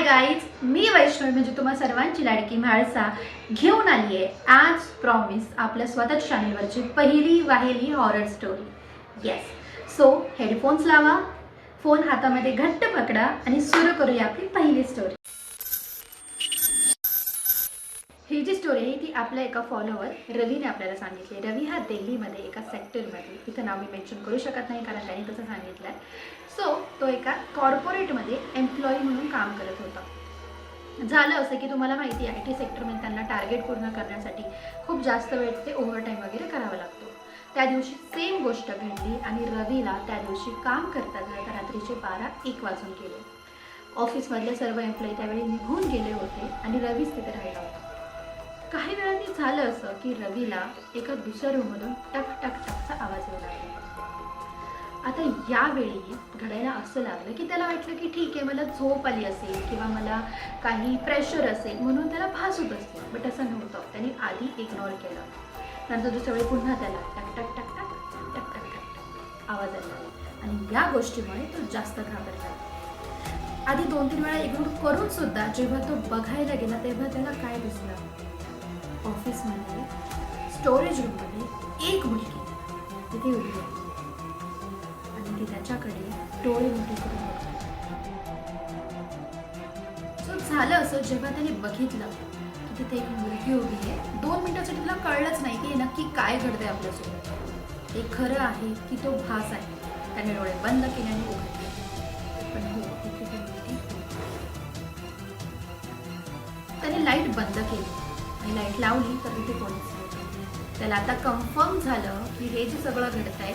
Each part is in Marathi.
हाय गाईज मी वैष्णवी म्हणजे तुम्हा सर्वांची लाडकी म्हाळसा घेऊन आली आहे. आज प्रॉमिस आपल्या स्वतःच्या चॅनलवरची पहिली वाहिली horror story yes so headphones लावा फोन हातामध्ये घट्ट पकडा आणि सुरू करूया आपली पहिली स्टोरी ही जी स्टोरी आहे ती आपल्या एका फॉलोवर रवीने आपल्याला सांगितली रवी हा दिल्लीमध्ये एका सेक्टरमध्ये इथं नाव मी मेन्शन करू शकत नाही कारण त्याने तसं सांगितलं आहे सो तो एका कॉर्पोरेटमध्ये एम्प्लॉई म्हणून काम करत होता. झालं असं की तुम्हाला माहिती आहे आय टी सेक्टरमध्ये त्यांना टार्गेट पूर्ण करण्यासाठी खूप जास्त वेळ ते ओव्हरटाईम वगैरे करावा लागतो. त्या दिवशी सेम गोष्ट घडली आणि रवीला त्या दिवशी काम करता करता रात्रीचे बारा एक वाजून गेले. ऑफिसमधले सर्व एम्प्लॉई त्यावेळी निघून गेले होते आणि रवीच तिथे राहिला होता. काही वेळाने झालं असं की रवीला एका दुसऱ्या रूममधून टक टक टकचा आवाज येऊ लागला. आता यावेळी घडायला असं लागलं की त्याला वाटलं की ठीक आहे मला झोप आली असेल किंवा मला काही प्रेशर असेल म्हणून त्याला भास होत असेल बट असं नव्हतं. त्याने आधी इग्नोर केलं. नंतर दुसऱ्या वेळी पुन्हा त्याला टक टक टक टक टक टक टक आवाज आला आणि या गोष्टीमुळे तो जास्त घाबरला. आधी दोन तीन वेळा इग्नोर करून सुद्धा जेव्हा तो बघायला गेला तेव्हा त्याला काय दिसलं? ऑफिसमध्ये स्टोरेज रूममध्ये एक मुलगी. तिथे उभी आहे? आणि ती त्याच्याकडे डोळे मोठे करून सो झालं असं जेव्हा त्याने बघितलं की तिथे एक मुलगी उभी आहे दोन मिनिटासाठी तिला कळलंच नाही की हे नक्की काय घडतंय आपल्यासोबत. हे खरं आहे की तो भास आहे. त्याने डोळे बंद केले आणि उघडले पण हो तिथे ती मुलगी त्याने लाइट बंद केली. लाइट लावली तर तिथे कोणीच नव्हतं. त्याला आता कन्फर्म झालं की हे जे सगळं घडत आहे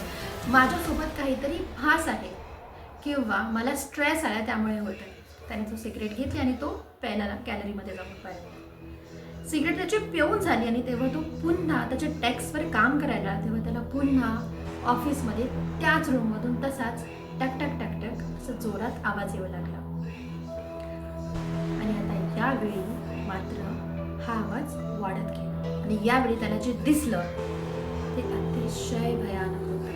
माझ्यासोबत काहीतरी फास आहे. किंवा मला स्ट्रेस आला त्यामुळे होत आहे त्याने तो सिगरेट घेतली आणि तो प्यायला कॅलरीमध्ये जाऊन पाहिला सिगरेट त्याची पिऊन झाली आणि तेव्हा तो पुन्हा त्याच्या टॅक्सवर काम करायला तेव्हा त्याला पुन्हा ऑफिसमध्ये त्याच रूममधून तसाच टक टक टक टक असं जोरात आवाज येऊ लागला. आणि आता यावेळी मात्र हा आवाज वाढत गेला. आणि यावेळी त्याला जे दिसलं ते अतिशय भयानक होतं.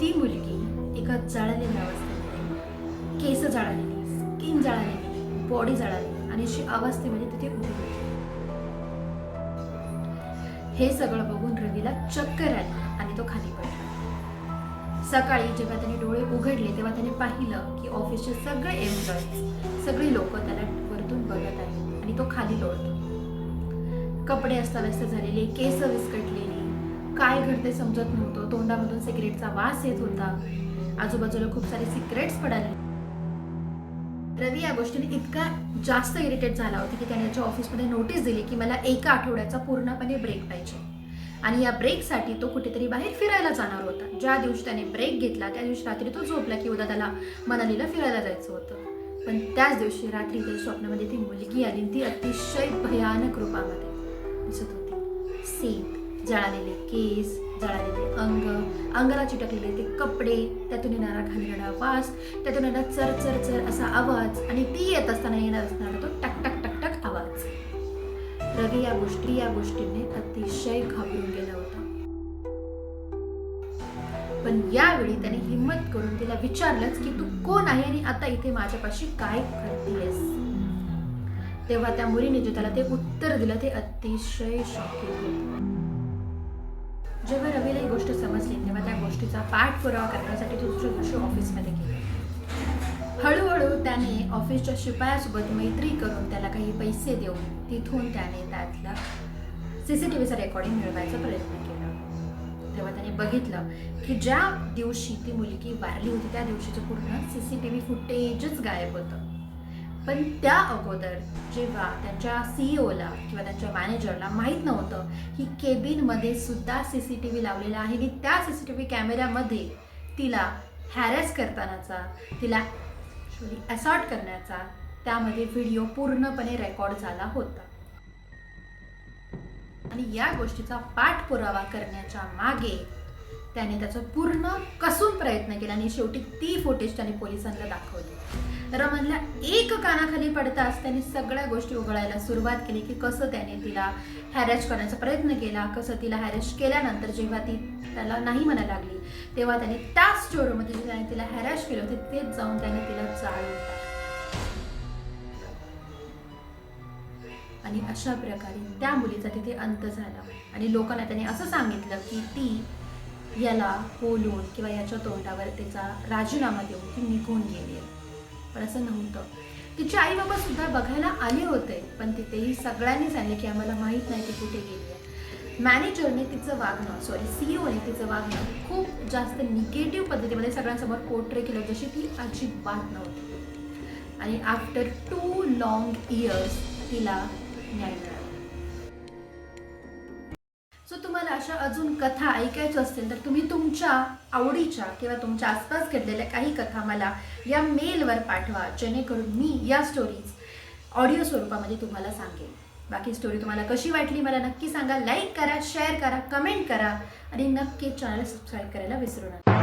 ती मुलगी एका जळालेल्या अवस्थेमध्ये केस जळालेली स्किन जळालेली बॉडी जळाली आणि अशी अवस्थेमध्ये तिथे उभी होती. हे सगळं बघून रवीला चक्कर आली आणि तो खाली पडला. सकाळी जेव्हा त्याने डोळे उघडले तेव्हा त्याने पाहिलं की ऑफिसचे सगळे एम्प्लॉईज सगळी लोक त्याला बघत आहे. आणि तो खाली लोळतो. कपडे अस्ताव्यस्त झालेले केस विस्कटलेली काय घडते समजत नव्हतं. तोंडामधून सिगरेटचा वास येत होता. आजूबाजूला खूप सारे सिगरेट्स पडाले. रवी या गोष्टीने इतका जास्त इरिटेट झाला होता की त्याने त्याच्या ऑफिसमध्ये नोटीस दिली की मला एका आठवड्याचा पूर्णपणे ब्रेक पाहिजे. आणि या ब्रेकसाठी तो कुठेतरी बाहेर फिरायला जाणार होता. ज्या दिवशी त्याने ब्रेक घेतला त्या दिवशी रात्री तो झोपला की उद्या त्याला मनालीला फिरायला जायचं होतं. पण त्याच दिवशी रात्री त्या स्वप्नामध्ये ती मुलगी आली ती अतिशय भयानक रूपामध्ये दिसत होती. सीत जळालेले केस जळालेले अंग अंगाला चिटकलेले ते कपडे त्यातून येणारा घाणेरडा वास त्यातून येणारा चर चर चर असा आवाज आणि ती येत असताना येणार असणारा तो टक टक टक टक आवाज. रवी या गोष्टी या गोष्टीने अतिशय घाबरून गेला होता. पण यावेळी त्याने हिंमत करून तिला विचारलंच की तू कोण आहे आणि आता इथे माझ्यापाशी काय करतेस? तेव्हा त्या मुलीने जे त्याला ते उत्तर दिलं ते अतिशय शॉकिंग होतं. जेव्हा रवीला ही गोष्ट समजली तेव्हा त्या गोष्टीचा पाठपुरावा करण्यासाठी तो दुसऱ्या दिवशी ऑफिसमध्ये गेला. हळूहळू त्याने ऑफिसच्या शिपायासोबत मैत्री करून त्याला काही पैसे देऊन तिथून त्याने त्यातला सी सी टी व्हीचा रेकॉर्डिंग मिळवायचा प्रयत्न केला. बघितलं की ज्या दिवशी ती मुलगी वारली होती त्या दिवशीचं पूर्ण सी सी टी व्ही फुटेजच गायब होतं. पण त्या अगोदर जेव्हा त्यांच्या सीईओला किंवा त्यांच्या मॅनेजरला माहीत नव्हतं की केबिनमध्ये सुद्धा सी सी टी व्ही लावलेला आहे आणि त्या सी सी टी व्ही कॅमेऱ्यामध्ये तिला हॅरेस करतानाचा तिला असॉर्ट करण्याचा त्यामध्ये व्हिडिओ पूर्णपणे रेकॉर्ड झाला होता. आणि या गोष्टीचा पाठपुरावा करण्याच्या मागे त्याने त्याचा पूर्ण कसून प्रयत्न केला आणि शेवटी ती फुटेज त्याने पोलिसांना दाखवली. रमनला एक कानाखाली पडताच त्याने सगळ्या गोष्टी उघडायला सुरुवात केली की कसं त्याने तिला हॅरॅश करण्याचा प्रयत्न केला कसं तिला हॅरॅश केल्यानंतर जेव्हा ती त्याला नाही म्हणायला लागली तेव्हा त्याने त्याच स्टोरमध्ये जे त्याने तिला हॅरॅश केलं होते तेच जाऊन त्याने तिला जाळून आणि अशा प्रकारे त्या मुलीचा तिथे अंत झाला. आणि लोकांना त्याने असं सांगितलं की ती याला बोलून किंवा याच्या तोंडावर तिचा राजीनामा देऊन ती निघून गेली पण असं नव्हतं. तिचे आई बाबा सुद्धा बघायला आले होते पण तिथेही सगळ्यांनी सांगितलं की आम्हाला माहीत नाही ती कुठे गेली आहे. मॅनेजरने तिचं वागणं सॉरी सीईओने तिचं वागणं खूप जास्त निगेटिव्ह पद्धतीमध्ये सगळ्यांसमोर पोर्ट्रे केलं जशी ती अजिबात नव्हती. आणि आफ्टर टू लॉंग इयर्स तिला न्याय मिळाला. अजून कथा ऐकायच्या असतील तर तुम्ही तुमच्या आवडीच्या किंवा तुमच्या आसपास घडलेल्या काही कथा मला या मेलवर पाठवा जेणेकरून मी या स्टोरीज ऑडिओ स्वरूपामध्ये तुम्हाला सांगेन. बाकी स्टोरी तुम्हाला कशी वाटली मला नक्की सांगा. लाईक करा शेअर करा कमेंट करा आणि नक्की चॅनल सबस्क्राईब करायला विसरू नका.